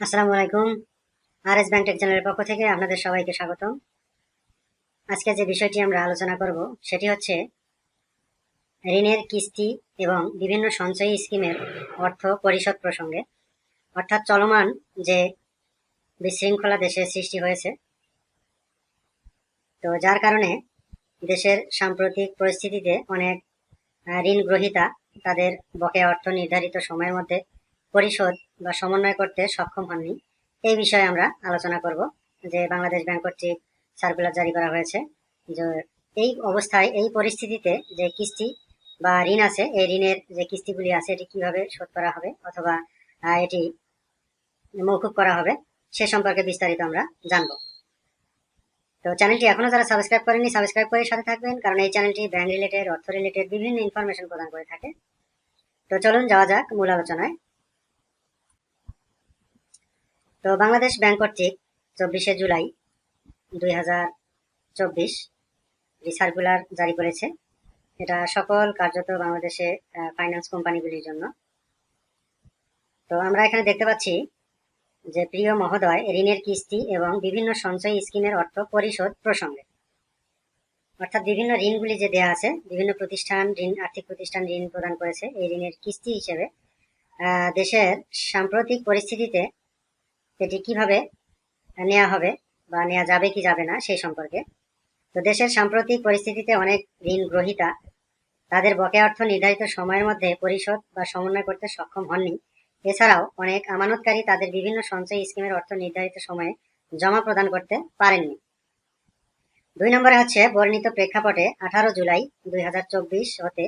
আসসালামু আলাইকুম। আর S bank চ্যানেলের পক্ষ থেকে আপনাদের সবাইকে স্বাগতম। আজকে যে বিষয়টি আমরা আলোচনা করব, সেটি হচ্ছে ঋণের কিস্তি এবং বিভিন্ন সঞ্চয়ী স্কিমের অর্থ পরিশোধ প্রসঙ্গে। অর্থাৎ চলমান যে বিশৃঙ্খলা দেশে সৃষ্টি হয়েছে, তো যার কারণে দেশের সাম্প্রতিক পরিস্থিতিতে অনেক ঋণ গ্রহীতা তাদের বকেয়া অর্থ নির্ধারিত সময়ের মধ্যে পরিশোধ বা সমন্বয় করতে সক্ষম হননি। এই বিষয়ে আমরা আলোচনা করব যে বাংলাদেশ ব্যাংক কর্তৃক সার্কুলার জারি করা হয়েছে যে এই অবস্থায়, এই পরিস্থিতিতে যে কিস্তি বা ঋণ আছে, এই ঋণের যে কিস্তিগুলি আছে, এটি কীভাবে শোধ করা হবে অথবা এটি মৌকুব করা হবে, সে সম্পর্কে বিস্তারিত আমরা জানব। তো চ্যানেলটি এখনও যারা সাবস্ক্রাইব করেনি সাবস্ক্রাইব করে সাথে থাকবেন, কারণ এই চ্যানেলটি ব্যাংক রিলেটেড, অর্থ রিলেটেড বিভিন্ন ইনফরমেশন প্রদান করে থাকে। তো চলুন যাওয়া যাক মূল আলোচনায়। তো বাংলাদেশ ব্যাংক কর্তৃক চব্বিশে জুলাই দুই হাজার চব্বিশ সার্কুলার জারি করেছে। এটা সকল কার্যত বাংলাদেশে ফাইন্যান্স কোম্পানিগুলির জন্য। তো আমরা এখানে দেখতে পাচ্ছি যে প্রিয় মহোদয়, ঋণের কিস্তি এবং বিভিন্ন সঞ্চয় স্কিমের অর্থ পরিশোধ প্রসঙ্গে। অর্থাৎ বিভিন্ন ঋণগুলি যে দেয়া আছে, বিভিন্ন প্রতিষ্ঠান ঋণ, আর্থিক প্রতিষ্ঠান ঋণ প্রদান করেছে, এই ঋণের কিস্তি হিসেবে দেশের সাম্প্রতিক পরিস্থিতিতে এটি কীভাবে নেওয়া হবে বা নেওয়া যাবে কি যাবে না সেই সম্পর্কে। তো দেশের সাম্প্রতিক পরিস্থিতিতে অনেক ঋণ গ্রহীতা তাদের বকেয়া অর্থ নির্ধারিত সময়ের মধ্যে পরিশোধ বা সমন্বয় করতে সক্ষম হননি। এছাড়াও অনেক আমানতকারী তাদের বিভিন্ন সঞ্চয় স্কিমের অর্থ নির্ধারিত সময়ে জমা প্রদান করতে পারেননি। দুই নম্বরে হচ্ছে বর্ণিত প্রেক্ষাপটে আঠারো জুলাই দুই হাজার চব্বিশ হতে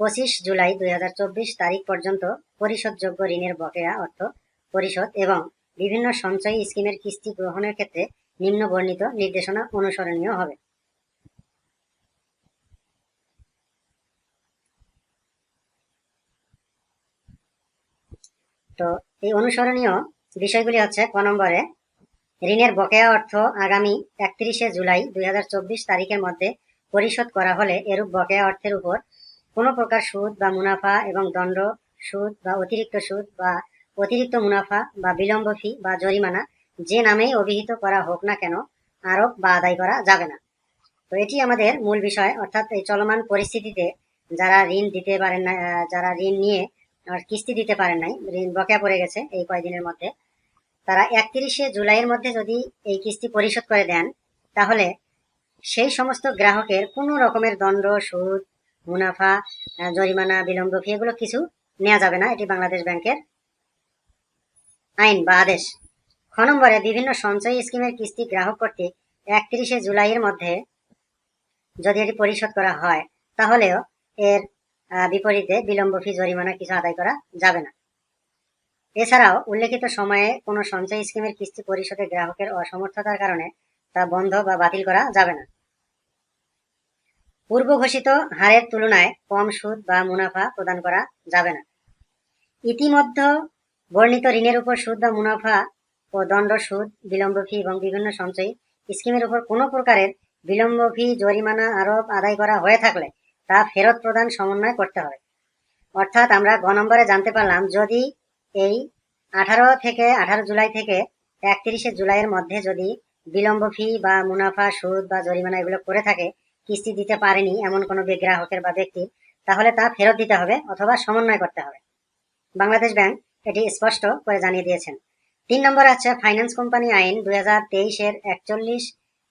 পঁচিশ জুলাই দুই হাজার চব্বিশ তারিখ পর্যন্ত পরিশোধযোগ্য ঋণের বকেয়া অর্থ পরিশোধ এবং বিভিন্ন সঞ্চয়ী স্কিমের কিস্তি গ্রহণের ক্ষেত্রে নিম্ন বর্ণিত নির্দেশনা অনুসরণীয় হবে। তো এই অনুসরণীয় বিষয়গুলি হচ্ছে, ক নম্বরে, ঋণের বকেয়া অর্থ আগামী একত্রিশে জুলাই দুই হাজার চব্বিশ তারিখের মধ্যে পরিশোধ করা হলে এরূপ বকেয়া অর্থের উপর কোনো প্রকার সুদ বা মুনাফা এবং দণ্ড সুদ বা অতিরিক্ত সুদ বা অতিরিক্ত মুনাফা বা বিলম্ব ফি বা জরিমানা যে নামেই অভিহিত করা হোক না কেন, আরোপ বা আদায় করা যাবে না। তো এটি আমাদের মূল বিষয়, অর্থাৎ এই চলমান পরিস্থিতিতে যারা ঋণ দিতে পারেন না যারা ঋণ নিয়ে আর কিস্তি দিতে পারেন নাই, ঋণ বকেয়া পড়ে গেছে এই কয়দিনের মধ্যে, তারা একত্রিশে জুলাইয়ের মধ্যে যদি এই কিস্তি পরিশোধ করে দেন, তাহলে সেই সমস্ত গ্রাহকের কোনো রকমের দণ্ড, সুদ, মুনাফা জরিমানা, বিলম্ব ফি এগুলো কিছু নেওয়া যাবে না। এটি বাংলাদেশ ব্যাংকের আইন বা আদেশ। খ নম্বরে বিভিন্ন সঞ্চয়ী স্কিমের কিস্তি গ্রাহক কর্তৃক একত্রিশে জুলাইয়ের মধ্যে যদি এটি পরিশোধ করা হয়, তাহলেও এর বিপরীতে বিলম্ব ফি জরিমানা কিছু আদায় করা যাবে না। এছাড়াও উল্লেখিত সময়ে কোনো সঞ্চয় স্কিমের কিস্তি পরিশোধে গ্রাহকের অসমর্থতার কারণে তা বন্ধ বা বাতিল করা যাবে না। পূর্ব ঘোষিত হারের তুলনায় কম সুদ বা মুনাফা প্রদান করা যাবে না। ইতিমধ্যে বর্ণিত ঋণের উপর সুদ বা মুনাফা ও দণ্ড সুদ, বিলম্ব ফি এবং বিভিন্ন সঞ্চয়ী স্কিমের উপর কোনো প্রকারের বিলম্ব ফি, জরিমানা, আরোপ, আদায় করা হয়ে থাকলে তা ফেরত প্রদান সমন্বয় করতে হবে অর্থাৎ আমরা গ নম্বরে জানতে পারলাম, যদি এই আঠারো থেকে আঠারো জুলাই থেকে একত্রিশে জুলাইয়ের মধ্যে যদি বিলম্ব ফি বা মুনাফা, সুদ বা জরিমানা এগুলো করে থাকে, কিস্তি দিতে পারেনি এমন কোনো গ্রাহকের বা ব্যক্তির তাহলে তা ফেরত দিতে হবে অথবা সমন্বয় করতে হবে। বাংলাদেশ ব্যাংক এটি স্পষ্ট করে জানিয়ে দিয়েছেন। তিন নম্বর আছে ফাইন্যান্স কোম্পানি আইন দুই হাজার তেইশের একচল্লিশ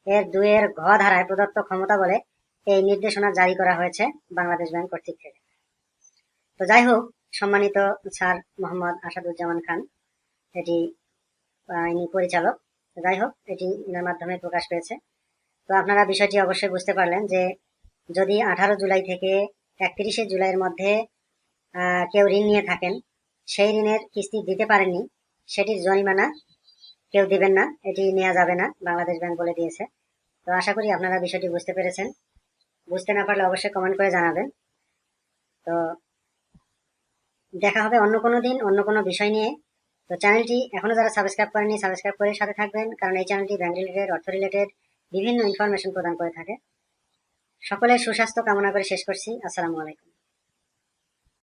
এর দুইয়ের ঘ ধারায় প্রদত্ত ক্ষমতা বলে এই নির্দেশনা জারি করা হয়েছে বাংলাদেশ ব্যাংক কর্তৃক থেকে। তো যাই হোক, সম্মানিত স্যার মোহাম্মদ আসাদুজ্জামান খান, এটি আইনি পরিচালক। যাই হোক, এটি এনার মাধ্যমে প্রকাশ পেয়েছে। তো আপনারা বিষয়টি অবশ্যই বুঝতে পারলেন যে যদি আঠারো জুলাই থেকে একত্রিশে জুলাইয়ের মধ্যে কেউ ঋণ নিয়ে থাকেন সেই ঋণের কিস্তি দিতে পারেননি। সেটির জরিমানা, কেউ দিবেন না, এটি নেওয়া যাবে না, বাংলাদেশ ব্যাংক বলে দিয়েছে। তো আশা করি আপনারা বিষয়টি বুঝতে পেরেছেন। বুঝতে না পারলে অবশ্যই কমেন্ট করে জানাবেন। তো দেখা হবে অন্য কোনো দিন, অন্য কোনো বিষয় নিয়ে। তো চ্যানেলটি এখনও যারা সাবস্ক্রাইব করেনি সাবস্ক্রাইব করে সাথে থাকবেন, কারণ এই চ্যানেলটি ব্যাংক রিলেটেড অর্থ রিলেটেড বিভিন্ন ইনফরমেশন প্রদান করে থাকে। সকলের সুস্বাস্থ্য কামনা করে শেষ করছি। আসসালামু আলাইকুম।